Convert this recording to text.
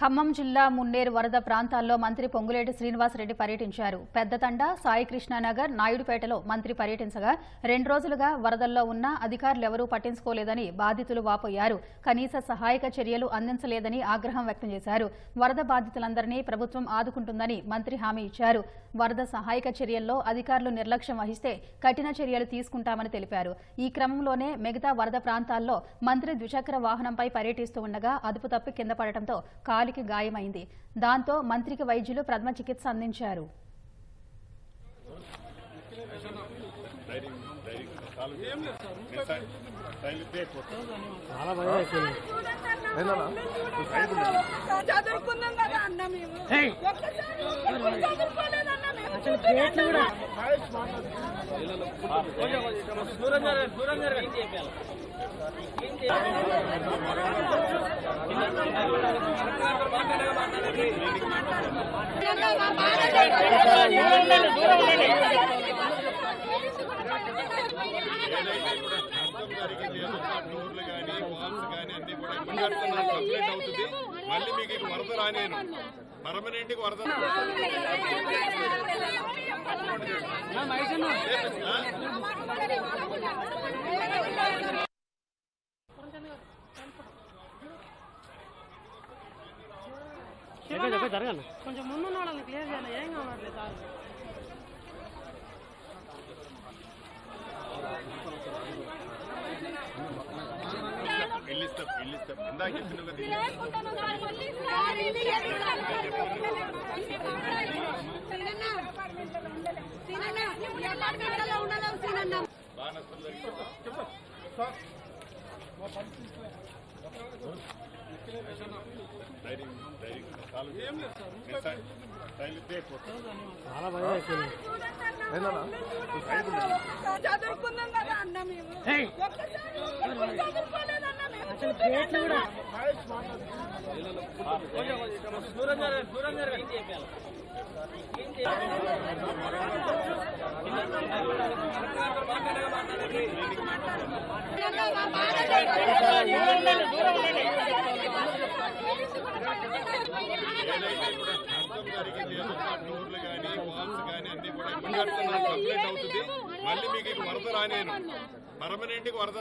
ఖమ్మం జిల్లా మున్నేరు వరద ప్రాంతాల్లో మంత్రి పొంగులేటి శ్రీనివాసరెడ్డి పర్యటించారు. పెద్దతండ సాయికృష్ణానగర్ నాయుడుపేటలో మంత్రి పర్యటించగా రెండు రోజులుగా వరదల్లో ఉన్న అధికారులెవరూ పట్టించుకోలేదని బాధితులు వాపోయారు. కనీస సహాయక చర్యలు అందించలేదని ఆగ్రహం వ్యక్తం చేశారు. వరద బాధితులందరినీ ప్రభుత్వం ఆదుకుంటుందని మంత్రి హామీ ఇచ్చారు. వరద సహాయక చర్యల్లో అధికారులు నిర్లక్ష్యం వహిస్తే కఠిన చర్యలు తీసుకుంటామని తెలిపారు. ఈ క్రమంలోనే మిగతా వరద ప్రాంతాల్లో మంత్రి ద్విచక్ర వాహనంపై పర్యటిస్తూ ఉండగా అదుపు తప్పి కింద పడటంతో కాలికి గాయమైంది. దాంతో మంత్రికి వైద్యులు ప్రథమ చికిత్స అందించారు. చాలా భయం కానీ వాల్స్ కానీ అన్ని కూడా ఇబ్బంది పడుతున్నారు కంప్లీట్ అవుతుంది మళ్ళీ మీకు ఇది వరద రానేను పర్మనెంట్కి వరద చెప్పే కొంచెం ముందు వాళ్ళని క్లియర్ చేయాలి ఏం కావట్లేదు సార్ పెళ్లి చదువుకున్నాం కదా అన్న మేము. ఒక్కసారి డోర్లు కానీ వాల్స్ కానీ అన్ని కూడా కంప్లీట్ అవుతుంది మళ్ళీ మీకు వరద రానేను పర్మనెంట్ వరద